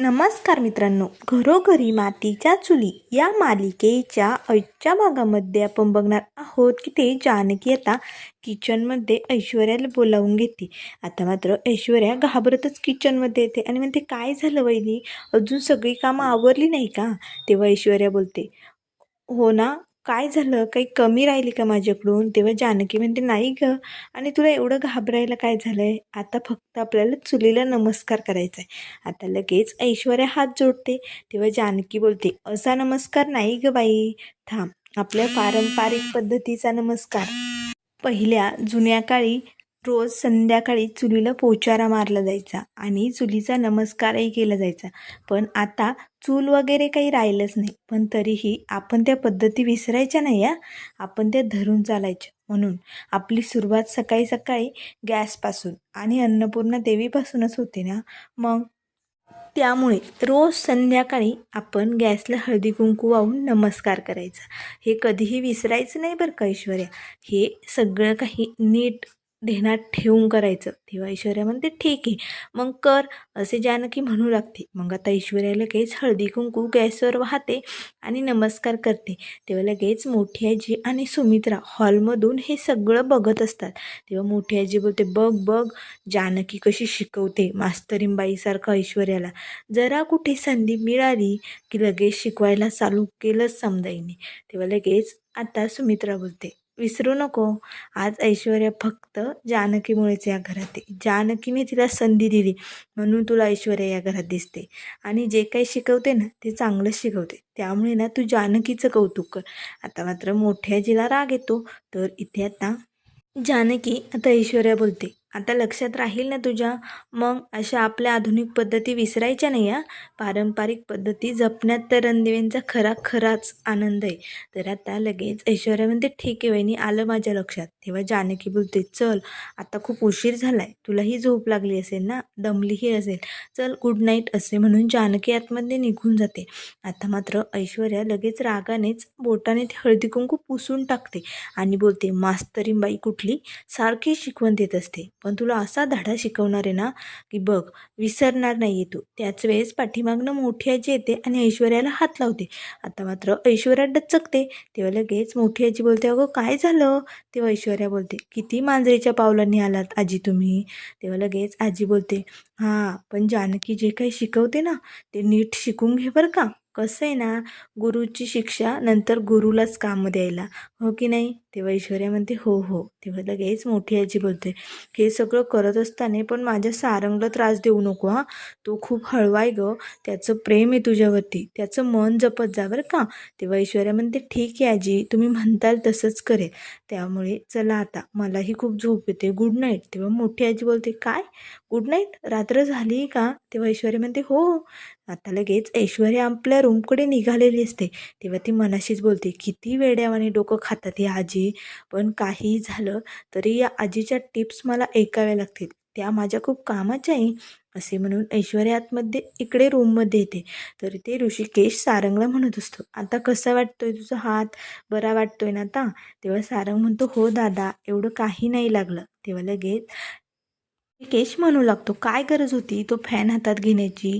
नमस्कार मित्रांनो घरोघरी मातीच्या चुली या मालिकेच्या आजच्या भागामध्ये आपण बघणार आहोत की ते जानकी आता किचनमध्ये ऐश्वर्याला बोलावून घेते. आता मात्र ऐश्वर्या घाबरतच किचनमध्ये येते आणि म्हणते काय झालं वहिनी? अजून सगळी कामं आवरली नाही का? तेव्हा ऐश्वर्या बोलते हो ना काय झालं? काही कमी राहिली का माझ्याकडून? तेव्हा जानकी म्हणते नाही ग. आणि तुला एवढं घाबरायला काय झालं आहे आता फक्त आपल्याला चुलीला नमस्कार करायचा आहे आता लगेच ऐश्वर्या हात जोडते. तेव्हा जानकी बोलते असा नमस्कार नाही ग बाई. थांब. आपल्या पारंपरिक पद्धतीचा नमस्कार. पहिल्या जुन्या काळी रोज संध्याकाळी चुलीला पोचारा मारला जायचा आणि चुलीचा नमस्कारही केला जायचा. पण आता चूल वगैरे काही राहिलंच नाही. पण तरीही आपण त्या पद्धती विसरायच्या नाही या आपण त्या धरून चालायच्या. म्हणून आपली सुरुवात सकाळी सकाळी गॅसपासून आणि अन्नपूर्णा देवीपासूनच होते ना? मग? त्यामुळे रोज संध्याकाळी आपण गॅसला हळदी कुंकू वाहून नमस्कार करायचा. हे कधीही विसरायचं नाही बरं का ऐश्वर्या. हे सगळं काही नीट ध्यानात ठेवून करायचं. तेव्हा ऐश्वर्या म्हणते ठीक आहे. मग कर. असे जानकी म्हणू लागते. मग आता ऐश्वर्याला लगेच हळदी कुंकू गॅसवर वाहते आणि नमस्कार करते. तेव्हा लगेच मोठी आजी आणि सुमित्रा हॉलमधून हे सगळं बघत असतात. तेव्हा मोठी आजी बोलते बघ बघ जानकी कशी शिकवते मास्तरींबाईसारखं ऐश्वर्याला जरा कुठे संधी मिळाली की लगेच शिकवायला चालू केलंच समजाईने. तेव्हा लगेच आता सुमित्रा बोलते विसरू नको. आज ऐश्वर्या फक्त जानकीमुळेच या घरात आहे. जानकीने तिला संधी दिली म्हणून तुला ऐश्वर्या या घरात दिसते. आणि जे काही शिकवते ना ते चांगलं शिकवते. त्यामुळे ना तू जानकीचं कौतुक कर. आता मात्र मोठ्या जिला राग येतो तर इथे आता जानकी आता ऐश्वर्या बोलते आता लक्षात राहील ना तुझ्या? मग अशा आपल्या आधुनिक पद्धती विसरायच्या नाही या पारंपरिक पद्धती जपण्यात तर रणदेवींचा खरा खराच आनंद आहे. तर आता लगेच ऐश्वर्या म्हणते ठीक आहे वहिनी आलं माझ्या लक्षात. तेव्हा जानकी बोलते चल आता खूप उशीर झाला आहे तुलाही झोप लागली असेल ना? दमलीही असेल. चल गुड नाईट असे म्हणून जानकी आतमध्ये निघून जाते. आता मात्र ऐश्वर्या लगेच रागानेच बोटाने ते हळदी कुंकू पुसून टाकते आणि बोलते मास्तरीबाई कुठली? सारखी शिकवण देत असते. पण तुला असा धडा शिकवणार आहे ना की बघ विसरणार नाही आहे तू. त्याच वेळेस पाठीमागनं मोठी आजी येते आणि ऐश्वर्याला हात लावते. आता मात्र ऐश्वर्या डचकते. तेव्हा लगेच मोठी आजी बोलते अगं काय झालं? तेव्हा ऐश्वर्या बोलते किती मांजरीच्या पावलांनी आलात आजी तुम्ही? तेव्हा लगेच आजी बोलते हां पण जानकी जे काही शिकवते ना ते नीट शिकून घे बरं का. कसं आहे ना गुरुची शिक्षा नंतर गुरुलाच काम द्यायला. हो की नाही? तेव्हा ऐश्वर्या म्हणते हो हो. तेव्हा लगेच मोठी आजी बोलते हे सगळं करत असताना पण माझ्या सारंगला त्रास देऊ नको हां. तो खूप हळवाय ग. गं त्याचं प्रेम आहे तुझ्यावरती. त्याचं मन जपत जा बरं का? तेव्हा ऐश्वर्या म्हणते ठीक आहे आजी. तुम्ही म्हणताल तसंच करेल. त्यामुळे चला आता. मलाही खूप झोप येते. गुड नाईट तेव्हा मोठी आजी बोलते काय? गुड नाईट रात्र झाली का? तेव्हा ऐश्वर्या म्हणते हो. आता लगेच ऐश्वर्या आपल्या रूमकडे निघालेली असते. तेव्हा ती मनाशीच बोलते किती वेड्यावाने डोकं खातात ही आजी. पण काही झालं तरी या आजीच्या टिप्स मला ऐकाव्या लागतील. त्या माझ्या खूप कामाच्या आहे असे म्हणून ऐश्वर्या आतमध्ये इकडे रूममध्ये येते. तर ते ऋषिकेश सारंगला म्हणत असतो. आता कसा वाटतोय तुझा हात? बरा वाटतोय ना आता तेव्हा सारंग म्हणतो हो दादा एवढं काही नाही लागलं. तेव्हा लगेच केश म्हणू लागतो. काय गरज होती? तो फॅन हातात घेण्याची.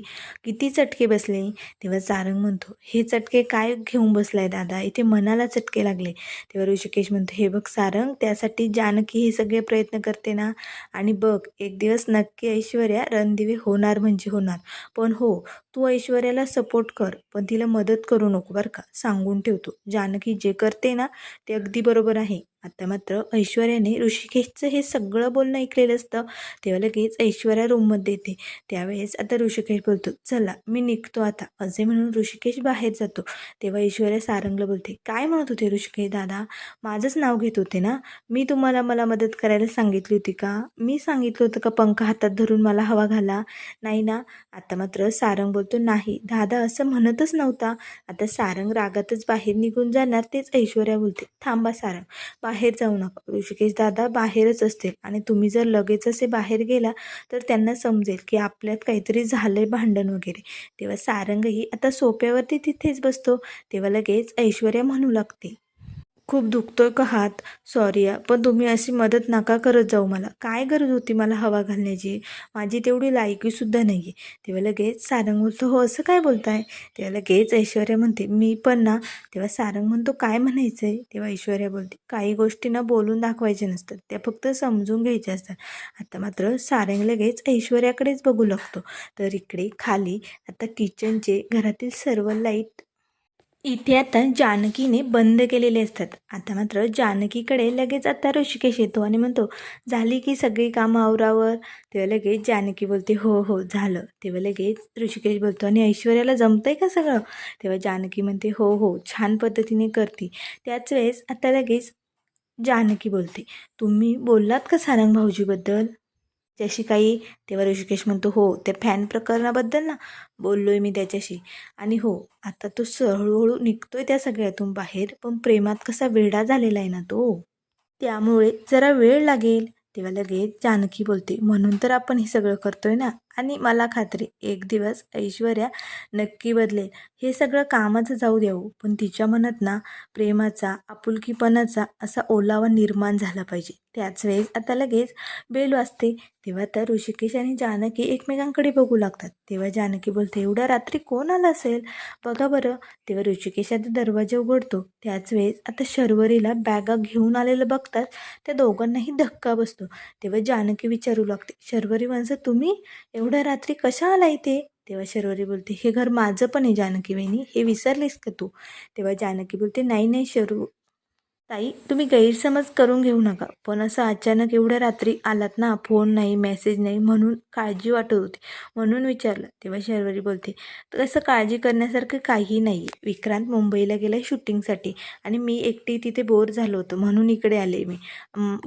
किती चटके बसले? तेव्हा सारंग म्हणतो हे चटके काय घेऊन बसलाय दादा? इथे मनाला चटके लागले. तेव्हा ऋषिकेश म्हणतो हे बघ सारंग त्यासाठी जानकी हे सगळे प्रयत्न करते ना? आणि बघ एक दिवस नक्की ऐश्वर्या रणदिवे होणार म्हणजे होणार. पण हो तू ऐश्वर्याला सपोर्ट कर पण तिला मदत करू नको बरं का? सांगून ठेवतो. जानकी जे करते ना ते अगदी बरोबर आहे. आता मात्र ऐश्वर्याने ऋषिकेशचं हे सगळं बोलणं ऐकलेलं असतं तेव्हा लगेच ऐश्वर्या रूममध्ये येते. त्यावेळेस आता ऋषिकेश बोलतो चला मी निघतो आता. असे म्हणून ऋषिकेश बाहेर जातो. तेव्हा ऐश्वर्या सारंगला बोलते काय म्हणत होते ऋषिकेश दादा? माझंच नाव घेत होते ना? मी तुम्हाला मला मदत करायला सांगितली होती का? मी सांगितलं होतं का पंख हातात धरून मला हवा घाला? नाही ना? आता मात्र सारंग बोलतो नाही दादा असं म्हणतच नव्हता. आता सारंग रागातच बाहेर निघून जाणार तेच ऐश्वर्या बोलते थांबा सारंग बाहेर जाऊ नका. ऋषिकेश दादा बाहेरच असतील आणि तुम्ही जर लगेच असे बाहेर गेला तर त्यांना समजेल की आपल्यात काहीतरी झालंय भांडण वगैरे. तेव्हा सारंगही आता सोप्यावरती तिथेच बसतो. तेव्हा लगेच ऐश्वर्या म्हणू लागते. खूप दुखतोय का हात? सॉरी या पण तुम्ही अशी मदत नका करत जाऊ मला. काय गरज होती मला हवा घालण्याची? माझी तेवढी लायकीसुद्धा नाही आहे तेव्हा लगेच सारंग बोलतो हो असं काय बोलताय? तेव्हा लगेच ऐश्वर्या म्हणते मी पण ना. तेव्हा सारंग म्हणतो काय म्हणायचं आहे तेव्हा ऐश्वर्या बोलते काही गोष्टी ना बोलून दाखवायच्या नसतात. त्या फक्त समजून घ्यायच्या असतात. आता मात्र सारंग लगेच ऐश्वर्याकडेच बघू लागतो. तर इकडे खाली आता किचनचे घरातील सर्व लाइट इथे आता जानकीने बंद केलेले असतात. आता मात्र जानकीकडे लगेच आता ऋषिकेश येतो आणि म्हणतो झाली की सगळी कामं आवरावर. तेव्हा लगेच जानकी बोलते हो हो झालं. तेव्हा लगेच ऋषिकेश बोलतो आणि ऐश्वर्याला जमतंय का सगळं? तेव्हा जानकी म्हणते हो हो छान पद्धतीने करते. त्याच वेळेस आता लगेच जानकी बोलते तुम्ही बोललात का सारंग भाऊजीबद्दल? त्याच्याशी काही तेव्हा ऋषिकेश म्हणतो हो त्या फॅन प्रकरणाबद्दल ना बोललो आहे मी त्याच्याशी. आणि हो आता तो हळूहळू निघतोय त्या सगळ्यातून बाहेर पण प्रेमात कसा वेडा झालेला आहे ना तो. त्यामुळे जरा वेळ लागेल. तेव्हा लगेच जानकी बोलते म्हणून तर आपण हे सगळं करतोय ना. आणि मला खात्री एक दिवस ऐश्वर्या नक्की बदलेल. हे सगळं कामाचं जाऊ द्यावं हो, पण तिच्या मनात ना प्रेमाचा आपुलकीपणाचा असा ओलावा निर्माण झाला पाहिजे. त्याच वेळेस आता लगेच बेल वाजते तेव्हा तर ऋषिकेश आणि जानकी एकमेकांकडे बघू लागतात. तेव्हा जानकी बोलते एवढ्या रात्री कोण आला असेल? बघा बरं. तेव्हा ऋषिकेश आता दरवाजा उघडतो. त्याच वेळेस आता शर्वरीला बॅगा घेऊन आलेलं बघतात. त्या दोघांनाही धक्का बसतो. तेव्हा जानकी विचारू लागते शर्वरी माणसं तुम्ही एवढ्या रात्री कशा आला इथे? तेव्हा शर्वरी बोलते हे घर माझं पण आहे जानकी वहिनी. हे विसरलीस का तू? तेव्हा जानकी बोलते नाही नाही शरू ताई तुम्ही गैरसमज करून घेऊ नका. पण असं अचानक एवढ्या रात्री आलात ना फोन नाही मेसेज नाही म्हणून काळजी वाटत होती. म्हणून विचारलं तेव्हा शर्वरी बोलते तसं काळजी करण्यासारखं काही नाही विक्रांत मुंबईला गेला आहे शूटिंगसाठी आणि मी एकटी तिथे बोर झालो होतो. म्हणून इकडे आले मी.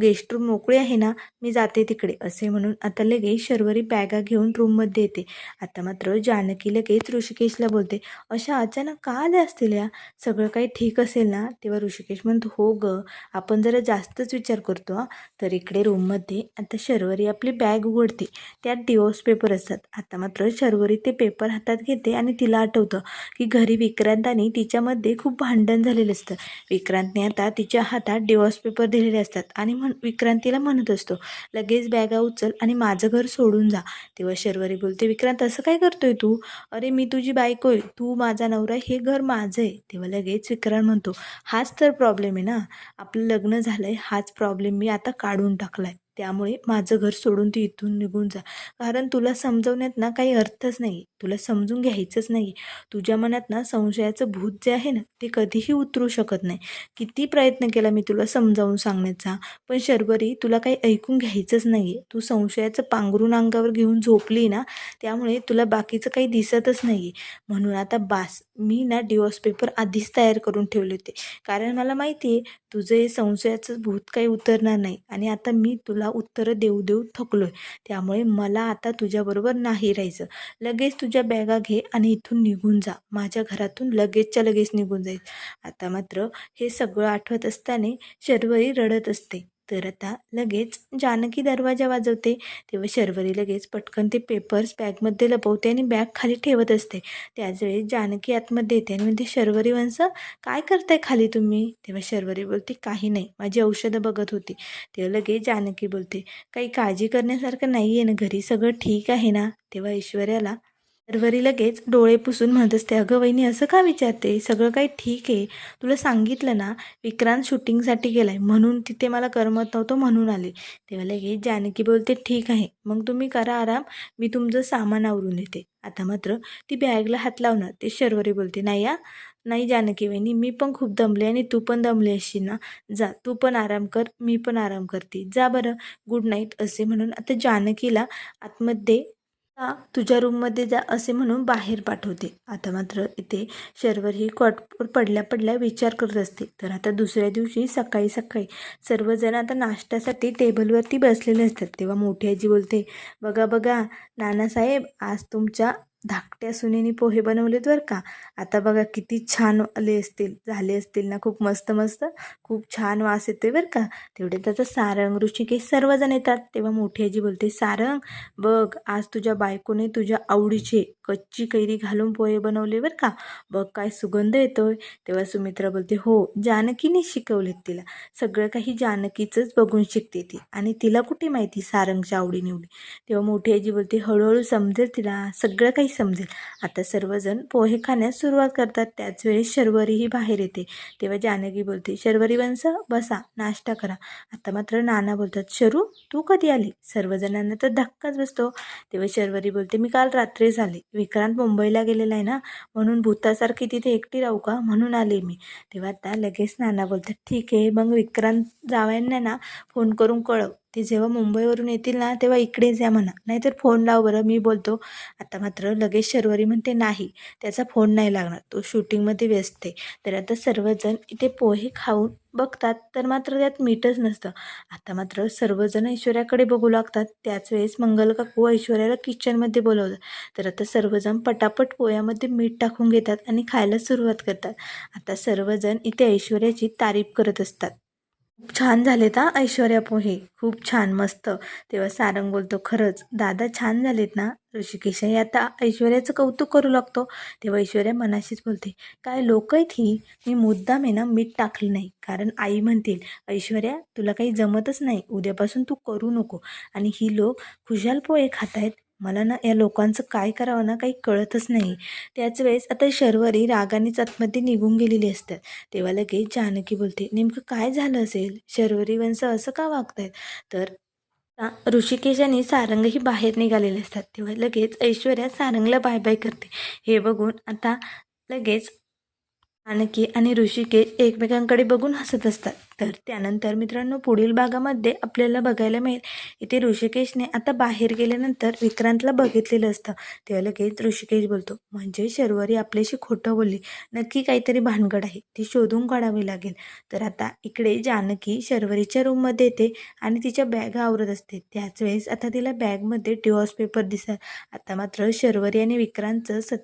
गेस्ट रूम मोकळी आहे ना? मी जाते तिकडे. असे म्हणून आता लगेच शर्वरी बॅगा घेऊन रूममध्ये येते. आता मात्र जानकी लगेच ऋषिकेशला बोलते अशा अचानक का आल्या असतील या? सगळं काही ठीक असेल ना? तेव्हा ऋषिकेश म्हणतो हो ग. आपण जरा जास्तच विचार करतो तर इकडे रूममध्ये आता शर्वरी आपली बॅग उघडते. त्या त्यात दिवस पेपर असतात. आता मात्र शर्वरी ते पेपर हातात घेते आणि तिला आठवतं की घरी विक्रांत आणि तिच्यामध्ये खूप भांडण झालेलं असतं. विक्रांतने आता तिच्या हातात डिवॉर्स पेपर दिलेले असतात आणि म्हण विक्रांतीला म्हणत असतो लगेच बॅगा उचल आणि माझं घर सोडून जा. तेव्हा शर्वरी बोलते विक्रांत असं काय करतोय तू? अरे मी तुझी बायको आहे. तू माझा नवरा हे घर माझं आहे. तेव्हा लगेच विक्रांत म्हणतो हाच तर प्रॉब्लेम आहे ना. आपलं लग्न झालं आहे हाच प्रॉब्लेम मी आता काढून टाकला आहे त्यामुळे माझं घर सोडून ती इथून निघून जा. कारण तुला समजवण्यात ना काही अर्थच नाही तुला समजून घ्यायचंच नाही तुझ्या मनात ना संशयाचं भूत जे आहे ना ते कधीही उतरू शकत नाही. किती प्रयत्न केला मी तुला समजावून सांगण्याचा पण शर्वरी तुला काही ऐकून घ्यायचंच नाही आहे तू संशयाचं पांघरून अंगावर घेऊन झोपली ना त्यामुळे तुला बाकीचं काही दिसतच नाही आहे म्हणून आता बास मी ना डिवॉर्स पेपर आधीच तयार करून ठेवले होते. कारण मला माहिती आहे तुझं हे संशयाचं भूत काही उतरणार नाही. आणि आता मी तुला उत्तरं देऊ देऊ थकलो आहे त्यामुळे मला आता तुझ्याबरोबर नाही राहायचं. लगेच तुझ्या बॅगा घे आणि इथून निघून जा. माझ्या घरातून लगेचच्या लगेच निघून जाईल आता मात्र हे सगळं आठवत असताना शर्वरी रडत असते. तर आता लगेच जानकी दरवाजा वाजवते. तेव्हा शर्वरी लगेच पटकन ते पेपर्स बॅगमध्ये लपवते आणि बॅग खाली ठेवत असते. त्याचवेळी जानकी आतमध्ये येते आणि म्हणते शर्वरी वंश काय करताय खाली तुम्ही? तेव्हा शर्वरी बोलते काही नाही माझी औषधं बघत होती. तेव्हा लगेच जानकी बोलते काही काळजी करण्यासारखं नाही आहे ना घरी सगळं ठीक आहे ना? तेव्हा ऐश्वर्याला शर्वरी लगेच डोळे पुसून म्हणत असते अगं वहिनी असं का विचारते? सगळं काही ठीक आहे. तुला सांगितलं ना विक्रांत शूटिंगसाठी गेला आहे म्हणून तिथे मला करमत नव्हतं म्हणून आले. तेव्हा लगेच जानकी बोलते ठीक आहे. मग तुम्ही करा आराम. मी तुमचं सामान आवरून येते. आता मात्र ती बॅगला हात लावणार. ते शर्वरी बोलते नाही या नाही जानकी वहिनी मी पण खूप दमले आणि तू पण दमली अशी ना. जा तू पण आराम कर मी पण आराम करते. जा बरं गुड नाईट असे म्हणून आता जानकीला आतमध्ये तुझ्या रूममध्ये जा असे म्हणून बाहेर पाठवते. आता मात्र इथे शर्वर ही कॉटवर पडल्या पडल्या विचार करत असते. तर आता दुसऱ्या दिवशी सकाळी सकाळी सर्वजण आता नाश्त्यासाठी टेबलवरती बसलेले असतात. तेव्हा मोठी आजी बोलते बघा बघा नानासाहेब आज तुमच्या धाकट्या सुनेनी पोहे बनवलेत बरं का? आता बघा किती छान आले असतील झाले असतील ना खूप मस्त मस्त. खूप छान वास येतोय बरं का? तेवढे त्याचं सारंग ऋषिकेश सर्वजण येतात. तेव्हा मोठी आजी बोलते सारंग बघ आज तुझ्या बायकोने तुझ्या आवडीचे कच्ची कैरी घालून पोहे बनवले बरं का? बघ काय सुगंध येतोय. तेव्हा सुमित्रा बोलते हो जानकीने शिकवलेत तिला. सगळं काही जानकीचंच बघून शिकते ती. आणि तिला कुठे माहिती सारंगच्या आवडीनिवडी? तेव्हा मोठी आजी बोलते हळूहळू समजेल तिला. सगळं काही समजेल. आता सर्वजण पोहे खाण्यास सुरुवात करतात. त्याच वेळेस शर्वरीही बाहेर येते. तेव्हा जानकी बोलते शर्वरी वंश बसा नाश्ता करा. आता मात्र नाना बोलतात शरू तू कधी आली? सर्वजणांना तर धक्काच बसतो. तेव्हा शर्वरी बोलते मी काल रात्री झाले. विक्रांत मुंबईला गेलेला आहे ना? म्हणून भूतासारखी तिथे एकटी राहू का? म्हणून आले मी. तेव्हा आता लगेच नाना बोलतात ठीक आहे मग विक्रांत जावयांना ना? फोन करून कळव. ते जेव्हा मुंबईवरून येतील ना तेव्हा इकडेच या म्हणा. नाहीतर फोन लाव बरं मी बोलतो आता मात्र लगेच शर्वरी म्हणते नाही त्याचा फोन नाही लागणार. तो शूटिंगमध्ये व्यस्त आहे. तर आता सर्वजण इथे पोहे खाऊन बघतात तर मात्र त्यात मीठच नसतं. आता मात्र सर्वजण ऐश्वर्याकडे बघू लागतात. त्याच वेळेस मंगल काकू ऐश्वर्याला किचनमध्ये बोलवतात तर आता सर्वजण पटापट पोह्यामध्ये मीठ टाकून घेतात आणि खायला सुरुवात करतात. आता सर्वजण इथे ऐश्वर्याची तारीफ करत असतात. खूप छान झालेत हा ऐश्वर्या पोहे खूप छान मस्त. तेव्हा सारंग बोलतो खरंच दादा छान झालेत ना ऋषिकेशही. आता ऐश्वर्याचं कौतुक करू लागतो. तेव्हा ऐश्वर्या मनाशीच बोलते काय लोक आहेत ही? मी मुद्दाम आहे ना मीठ टाकलं नाही. कारण आई म्हणतील ऐश्वर्या तुला काही जमतच नाही. उद्यापासून तू करू नको. आणि ही लोक खुशाल पोहे खात आहेत मला ना या लोकांचं काय करावं ना काही कळतच नाही. त्याच वेळेस आता शर्वरी रागानेच आतमध्ये निघून गेलेली असतात. तेव्हा लगेच जानकी बोलते नेमकं काय झालं असेल? शर्वरी वंश असं का वागतायत? तर ऋषिकेश आणि सारंगही बाहेर निघालेले असतात. तेव्हा लगेच ऐश्वर्या सारंगला बाय बाय करते. हे बघून आता लगेच जानकी आणि ऋषिकेश एकमेकांकडे बघून हसत असतात. तर त्यानंतर मित्रांनो पुढील भागामध्ये आपल्याला बघायला मिळेल. इथे ऋषिकेशने आता बाहेर गेल्यानंतर विक्रांतला बघितलेलं असतं. तेव्हा लगेच ऋषिकेश बोलतो म्हणजे शर्वरी आपल्याशी खोटं बोलली. नक्की काहीतरी भानगड आहे. ती शोधून काढावी लागेल. तर आता इकडे जानकी शर्वरीच्या रूममध्ये येते आणि तिच्या बॅग आवरत असते. त्याच वेळेस आता तिला बॅगमध्ये डिवॉर्स पेपर दिसतात. आता मात्र शर्वरी आणि विक्रांतचं सत्य